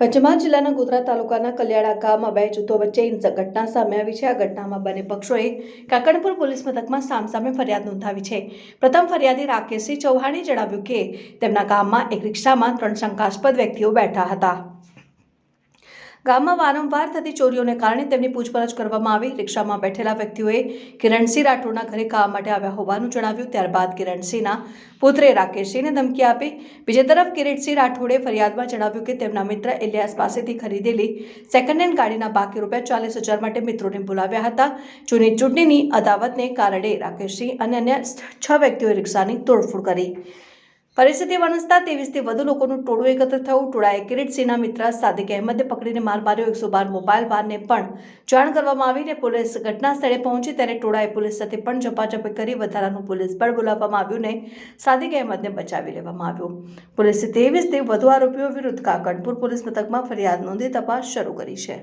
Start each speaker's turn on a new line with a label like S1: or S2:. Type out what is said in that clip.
S1: પંચમહાલ જિલ્લાના ગોધરા તાલુકાના કલ્યાણા ગામમાં બે જૂથો વચ્ચે ઘટના સામે આવી છે. આ ઘટનામાં બંને પક્ષોએ કાકડપુર પોલીસ મથકમાં સામસામે ફરિયાદ નોંધાવી છે. પ્રથમ ફરિયાદી રાકેશસિંહ ચૌહાણે જણાવ્યું કે તેમના ગામમાં એક રિક્ષામાં ત્રણ શંકાસ્પદ વ્યક્તિઓ બેઠા હતા. ગામમાં વારંવાર થતી ચોરીઓને કારણે તેમની પૂછપરછ કરવામાં આવી. રિક્ષામાં બેઠેલા વ્યક્તિઓએ કિરણસિંહ રાઠોડના ઘરે ખાવા માટે આવ્યા હોવાનું જણાવ્યું. ત્યારબાદ કિરણસિંહના પુત્રે રાકેશસિંહને ધમકી આપી. બીજી તરફ કિરીટસિંહ રાઠોડે ફરિયાદમાં જણાવ્યું કે તેમના મિત્ર ઇલિયાસ પાસેથી ખરીદેલી સેકન્ડ હેન્ડ ગાડીના બાકી રૂપિયા ચાલીસ હજાર માટે મિત્રોને બોલાવ્યા હતા. જૂની ચૂંટણીની અદાવતને કારણે રાકેશસિંહ અને અન્ય છ વ્યક્તિઓએ રિક્ષાની તોડફોડ કરી. પરિસ્થિતિ વણસતા ત્રેવીસથી વધુ લોકોનું ટોળું એકત્ર થયું. ટોળાએ કિરીટસિંહના મિત્ર સાદિક અહેમદને પકડીને માર માર્યો. એકસો બાર મોબાઈલ વાનને પણ જાણ કરવામાં આવીને પોલીસ ઘટના સ્થળે પહોંચી. ત્યારે ટોળાએ પોલીસ સાથે પણ ઝપાઝપી કરી વધારાનું પોલીસ બળ બોલાવવામાં આવ્યું ને સાદિક અહેમદને બચાવી લેવામાં આવ્યો. પોલીસે ત્રેવીસથી વધુ આરોપીઓ વિરુદ્ધ કાકડપુર પોલીસ મથકમાં ફરિયાદ નોંધી તપાસ શરૂ કરી છે.